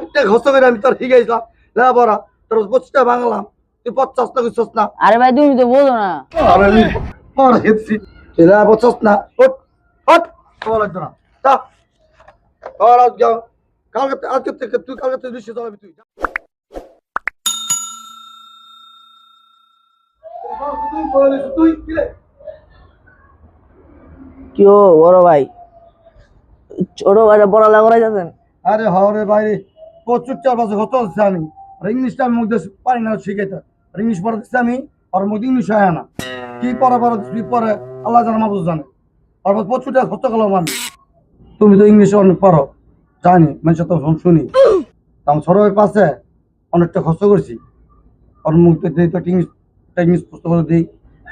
পিঠটা ঘষ্ট করে আমি তোর শিখাইছিলাম। লেখাপড়া তোর পঁচিশটা বাংলাম তুই পঞ্চাশ না করছিস না। আরে ভাই তুমি তো বোঝো না। আরে পর হেছি তুই লেখা না। ওট ওট তোমার লাগতো না। যা। আর আজ যাও কালকে আজকে থেকে তুই কালকে তুই দৃশ্য চালাবি তুই। তুই কি বড় ভাই? ছোট করাই যাচ্ছেন আরে হরে বাইরে প্রচুর চার বছর হতো হচ্ছে আমি। আর ইংলিশটা আমি মুখ পারি না, শিখাইতে। আর ইংলিশ পড়াতেছি আমি, আর মুখ ইংলিশ হয় না। কি পড়া পড়া, কি পরে আল্লাহ জানা মাবুজ জানে। আর প্রচুরটা হত গেলাম আমি। তুমি তো ইংলিশ অনেক পারো জানি মানুষ তো শুনি। আমার সরবের পাশে অনেকটা খরচ করছি। আর মুখ দিয়ে দিই তো ইংলিশ ইংলিশ পুস্তক দিই।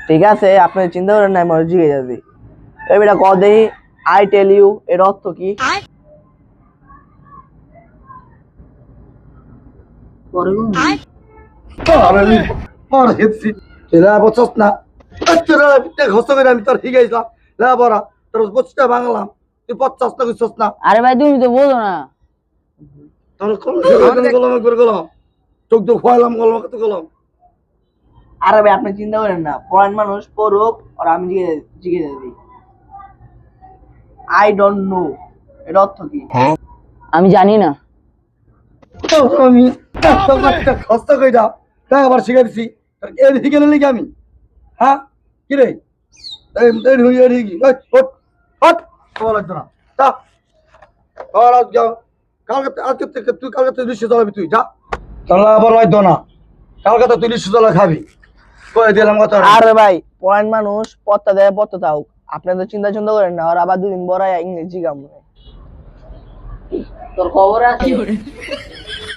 ঠিক আছে, আপনি চিন্তা করেন না, আমি জিজ্ঞে যাচ্ছি এবারে ক দেই আই টেল ইউ এর অর্থ কি? আরে পর হেছি ছেলে বছর না। তোরা পিঠটা ঘষ্ট করে আমি তোর শিখাইছিলাম লেখাপড়া তোর পঁচিশটা বাংলাম তুই পঞ্চাশ না করছিস না। আরে ভাই তুমি তো বোঝো না। তাহলে কোন গেলাম একবার গেলাম। চোখ তো খোয়ালাম গেলাম কত গেলাম। আরে ভাই আপনি চিন্তা করেন না। পড়ান মানুষ পড়ুক আর আমি জিজ্ঞে যাচ্ছি আই ডোন্ট নো এর অর্থ কি? আমি জানি না। আমি খস্ত কই দাও তাই আবার শিখাই দিছি। কি আমি? হ্যাঁ? রে? তুই কালকে তুই দৃশ্য চালাবি তুই যা। তাহলে আবার না। কালকে তো তুই দৃশ্য চালা খাবি। কয়ে দিলাম কথা। আরে ভাই পড়ান মানুষ পত্তা দেয় পত্তা তাও আপনি তো চিন্তা চিন্তা করেন না আর আবার দুদিন বড় ইংরেজি গাম তোর খবর আছে?